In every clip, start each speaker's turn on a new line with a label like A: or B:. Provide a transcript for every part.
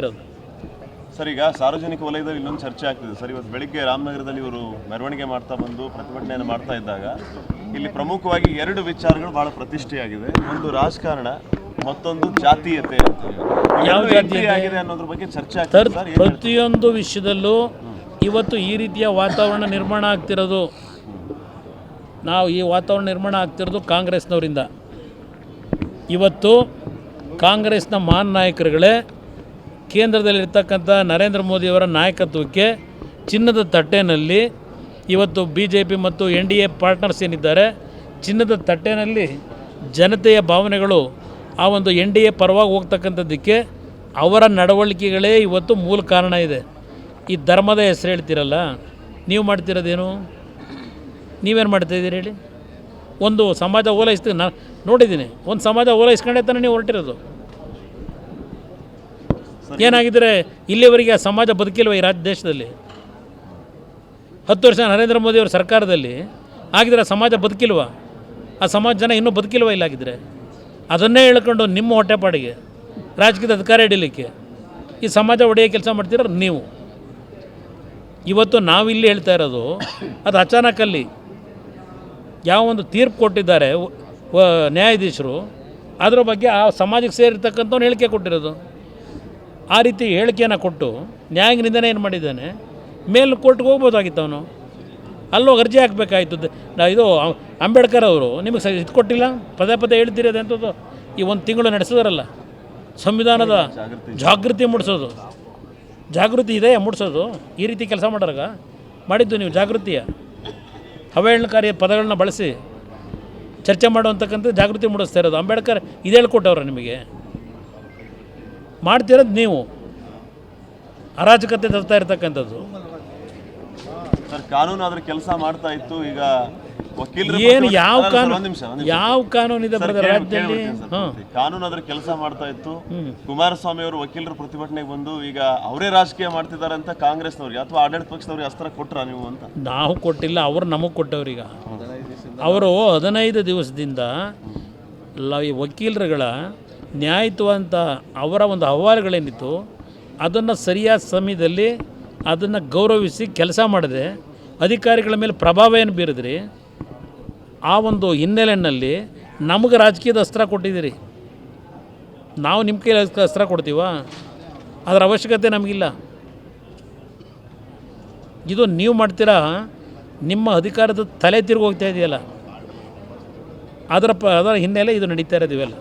A: ಇರೋದು.
B: ಸರ್ ಈಗ ಸಾರ್ವಜನಿಕ ವಲಯದಲ್ಲಿ ಇನ್ನೊಂದು ಚರ್ಚೆ ಆಗ್ತಿದೆ. ಸರ್ ಇವತ್ತು ಬೆಳಿಗ್ಗೆ ರಾಮನಗರದಲ್ಲಿ ಇವರು ಮೆರವಣಿಗೆ ಮಾಡ್ತಾ ಬಂದು ಪ್ರತಿಭಟನೆಯನ್ನು ಮಾಡ್ತಾ ಇದ್ದಾಗ ಇಲ್ಲಿ ಪ್ರಮುಖವಾಗಿ ಎರಡು ವಿಚಾರಗಳು ಬಹಳ ಪ್ರತಿಷ್ಠೆಯಾಗಿದೆ. ಒಂದು ರಾಜಕಾರಣ ಮತ್ತೊಂದು ಜಾತೀಯತೆ.
A: ಯಾವ
B: ಅನ್ನೋದ್ರ ಬಗ್ಗೆ ಚರ್ಚೆ
A: ಸರ್ ಪ್ರತಿಯೊಂದು ವಿಷಯದಲ್ಲೂ ಇವತ್ತು ಈ ರೀತಿಯ ವಾತಾವರಣ ನಿರ್ಮಾಣ ಆಗ್ತಿರೋದು. ನಾವು ಈ ವಾತಾವರಣ ನಿರ್ಮಾಣ ಆಗ್ತಿರೋದು ಕಾಂಗ್ರೆಸ್ನವರಿಂದ. ಇವತ್ತು ಕಾಂಗ್ರೆಸ್ನ ಮಹಾನ್ ನಾಯಕರುಗಳೇ ಕೇಂದ್ರದಲ್ಲಿರ್ತಕ್ಕಂಥ ನರೇಂದ್ರ ಮೋದಿಯವರ ನಾಯಕತ್ವಕ್ಕೆ ಚಿನ್ನದ ತಟ್ಟೆನಲ್ಲಿ ಇವತ್ತು ಬಿ ಜೆ ಪಿ ಮತ್ತು ಎನ್ ಡಿ ಎ ಪಾರ್ಟ್ನರ್ಸ್ ಏನಿದ್ದಾರೆ, ಚಿನ್ನದ ತಟ್ಟೆನಲ್ಲಿ ಜನತೆಯ ಭಾವನೆಗಳು ಆ ಒಂದು ಎನ್ ಡಿ ಎ ಪರವಾಗಿ ಹೋಗ್ತಕ್ಕಂಥದ್ದಕ್ಕೆ ಅವರ ನಡವಳಿಕೆಗಳೇ ಇವತ್ತು ಮೂಲ ಕಾರಣ ಇದೆ. ಈ ಧರ್ಮದ ಹೆಸರು ಹೇಳ್ತೀರಲ್ಲ, ನೀವು ಮಾಡ್ತಿರೋದೇನು? ನೀವೇನು ಮಾಡ್ತಾಯಿದ್ದೀರಿ ಹೇಳಿ? ಒಂದು ಸಮಾಜ ಓಲೈಸ್ತೀವಿ ನಾನು ನೋಡಿದ್ದೀನಿ, ಒಂದು ಸಮಾಜ ಓಲೈಸ್ಕೊಂಡೇ ತಾನೇ ನೀವು ಹೊರಟಿರೋದು. ಏನಾಗಿದ್ದರೆ ಇಲ್ಲಿವರೆಗೆ ಆ ಸಮಾಜ ಬದುಕಿಲ್ವ ಈ ರಾಜ್ಯ ದೇಶದಲ್ಲಿ? ಹತ್ತು ವರ್ಷ ನರೇಂದ್ರ ಮೋದಿಯವರ ಸರ್ಕಾರದಲ್ಲಿ ಆಗಿದ್ರೆ ಆ ಸಮಾಜ ಬದುಕಿಲ್ವ? ಆ ಸಮಾಜ ಜನ ಇನ್ನೂ ಬದುಕಿಲ್ವ ಇಲ್ಲ ಆಗಿದ್ರೆ ಅದನ್ನೇ ಹೇಳ್ಕೊಂಡು ನಿಮ್ಮ ಹೊಟ್ಟೆಪಾಡಿಗೆ ರಾಜಕೀಯದ ಅಧಿಕಾರ ಹಿಡೀಲಿಕ್ಕೆ ಈ ಸಮಾಜ ಒಡೆಯ ಕೆಲಸ ಮಾಡ್ತಿರೋ ನೀವು. ಇವತ್ತು ನಾವಿಲ್ಲಿ ಹೇಳ್ತಾ ಇರೋದು, ಅದು ಅಚಾನಕಲ್ಲಿ ಯಾವ ಒಂದು ತೀರ್ಪು ಕೊಟ್ಟಿದ್ದಾರೆ ನ್ಯಾಯಾಧೀಶರು, ಅದರ ಬಗ್ಗೆ ಆ ಸಮಾಜಕ್ಕೆ ಸೇರಿರ್ತಕ್ಕಂಥವ್ನು ಹೇಳಿಕೆ ಕೊಟ್ಟಿರೋದು. ಆ ರೀತಿ ಹೇಳಿಕೆಯನ್ನು ಕೊಟ್ಟು ನ್ಯಾಯಾಂಗ ಏನು ಮಾಡಿದ್ದಾನೆ? ಮೇಲ್ ಕೋರ್ಟ್ಗೆ ಹೋಗ್ಬೋದಾಗಿತ್ತು ಅವನು. ಅಲ್ಲೋಗಿ ಅರ್ಜಿ ಹಾಕಬೇಕಾಯ್ತು ಇದು ಅಂಬೇಡ್ಕರ್ ಅವರು ನಿಮಗೆ ಸ ಇದು ಕೊಟ್ಟಿಲ್ಲ? ಪದೇ ಪದೇ ಹೇಳ್ತೀರಿ ಅದಂಥದ್ದು ಈ ಒಂದು ತಿಂಗಳು ನಡೆಸಿದಾರಲ್ಲ. ಸಂವಿಧಾನದ ಜಾಗೃತಿ ಮೂಡಿಸೋದು. ಜಾಗೃತಿ ಇದೆ, ಮೂಡಿಸೋದು. ಈ ರೀತಿ ಕೆಲಸ ಮಾಡೋರಾಗ ಮಾಡಿದ್ದು ನೀವು ಜಾಗೃತಿಯ? ಅವಹೇಳನಕಾರಿ ಪದಗಳನ್ನ ಬಳಸಿ ಚರ್ಚೆ ಮಾಡುವಂತಕ್ಕಂಥ ಜಾಗೃತಿ ಮೂಡಿಸ್ತಾ ಇರೋದು. ಅಂಬೇಡ್ಕರ್ ಇದು ಹೇಳ್ಕೊಟ್ಟವ್ರ ನಿಮಗೆ. ಮಾಡ್ತಿರೋದು ನೀವು. ಅರಾಜಕತೆ ತರ್ತಾ ಇರ್ತಕ್ಕಂಥದ್ದು.
B: ಸರ್ ಕಾನೂನು ಅದ್ರ ಕೆಲಸ ಮಾಡ್ತಾ ಇತ್ತು ಈಗ ವಕೀಲರ
A: ಏನು ಯಾವ ಕಾನೂನು ಯಾವ ಕಾನೂನಿದೆ ರಾಜ್ಯದಲ್ಲಿ?
B: ಕಾನೂನು ಅದ್ರ ಕೆಲಸ ಮಾಡ್ತಾ ಇತ್ತು. ಕುಮಾರಸ್ವಾಮಿ ಅವರು ವಕೀಲರ ಪ್ರತಿಭಟನೆಗೆ ಬಂದು ಈಗ ಅವರೇ ರಾಜಕೀಯ ಮಾಡ್ತಿದ್ದಾರೆ ಅಂತ ಕಾಂಗ್ರೆಸ್ನವ್ರಿಗೆ ಅಥವಾ ಆಡಳಿತ ಪಕ್ಷದವ್ರಿಗೆ ಅಸ್ತ್ರ ಕೊಟ್ರ ನೀವು ಅಂತ?
A: ನಾವು ಕೊಟ್ಟಿಲ್ಲ ಅವರು ನಮಗೆ ಕೊಟ್ಟವ್ರೀಗ ಅವರು ಹದಿನೈದು ದಿವಸದಿಂದ ವಕೀಲರುಗಳ ನ್ಯಾಯಯುತವಂತ ಅವರ ಒಂದು ಅಹವಾಲುಗಳೇನಿತ್ತು ಅದನ್ನು ಸರಿಯಾದ ಸಮಯದಲ್ಲಿ ಅದನ್ನು ಗೌರವಿಸಿ ಕೆಲಸ ಮಾಡಿದೆ, ಅಧಿಕಾರಿಗಳ ಮೇಲೆ ಪ್ರಭಾವ ಏನು ಬೀರಿದ್ರಿ. ಆ ಒಂದು ಹಿನ್ನೆಲೆಯಲ್ಲಿ ನಮಗೆ ರಾಜಕೀಯದ ಅಸ್ತ್ರ ಕೊಟ್ಟಿದ್ದೀರಿ. ನಾವು ನಿಮ್ಮ ಕೈಲಿ ಅಸ್ತ್ರ- ಕೊಡ್ತೀವಾ? ಅದರ ಅವಶ್ಯಕತೆ ನಮಗಿಲ್ಲ. ಇದು ನೀವು ಮಾಡ್ತೀರಾ? ನಿಮ್ಮ ಅಧಿಕಾರದ ತಲೆ ತಿರುಗಿ ಹೋಗ್ತಾ ಇದೆಯಲ್ಲ. ಅದರ ಪ, ಅದರ ಹಿನ್ನೆಲೆ ಇದು ನಡೀತಾ ಇರೋದು ಇವೆಲ್ಲ.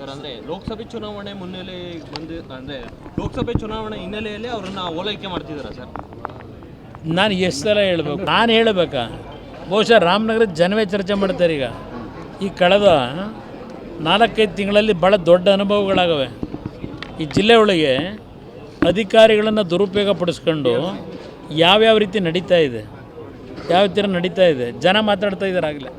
C: ಸರ್, ಅಂದ್ರೆ ಲೋಕಸಭೆ ಚುನಾವಣೆ ಮುನ್ನೆಲೆ ಬಂದು, ಅಂದ್ರೆ ಲೋಕಸಭೆ ಚುನಾವಣೆ ಹಿನ್ನೆಲೆಯಲ್ಲಿ ಅವರನ್ನ ಓಲೈಕೆ ಮಾಡ್ತಿದ್ದಾರಾ ಸರ್?
A: ನಾನು ಎಷ್ಟು ಸಲ ಹೇಳಬೇಕು? ನಾನು ಹೇಳಬೇಕಾ? ಬಹುಶಃ ರಾಮನಗರದ ಜನವೇ ಚರ್ಚೆ ಮಾಡ್ತಾರೆ ಈಗ. ಈ ಕಳೆದ ನಾಲ್ಕೈದು ತಿಂಗಳಲ್ಲಿ ಭಾಳ ದೊಡ್ಡ ಅನುಭವಗಳಾಗವೆ. ಈ ಜಿಲ್ಲೆ ಒಳಗೆ ಅಧಿಕಾರಿಗಳನ್ನು ದುರುಪಯೋಗ ಪಡಿಸ್ಕೊಂಡು ಯಾವ್ಯಾವ ರೀತಿ ನಡೀತಾ ಇದೆ? ಯಾವ ಥರ ನಡೀತಾ ಇದೆ? ಜನ ಮಾತಾಡ್ತಾ ಇದ್ದಾರೆ ಆಗಲೇ.